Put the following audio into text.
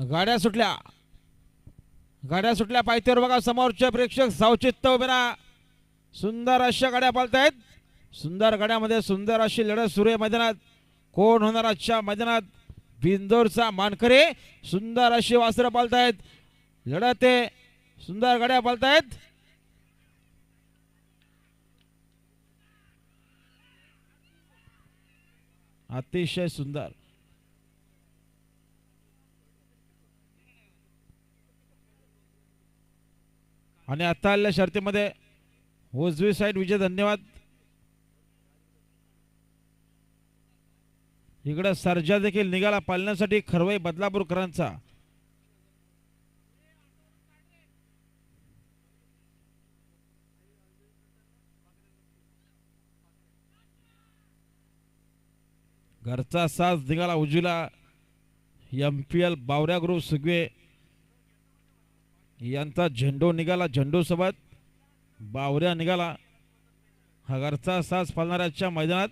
गाड्या सुटल्या. गाड्या सुटल्या पायथ्यावर बघा समोरचे प्रेक्षक सावचित्त उभे राहा. सुंदर अशा गाड्या पालतायत. सुंदर गाड्यामध्ये सुंदर अशी लढत सुरू आहे मैदानात. कोण होणार आजच्या मैदानात? बिंदोरचा मानकरे सुंदर अशी वासरं पालतायत. लढत आहे. सुंदर गाड्या पालतायत. अतिशय सुंदर. आणि आता आलेल्या शर्तीमध्ये उजवी साईड विजय धन्यवाद. इकडं सर्जा देखील निघाला पालण्यासाठी खरवई बदलापूरकरांचा. घरचा साज निघाला उजवीला. एम पी एल बावऱ्या ग्रुप सुगवे यांचा झेंडू निघाला झेंडोसोबत बावऱ्या निघाला. हगरचा साज पालणाऱ्याच्या मैदानात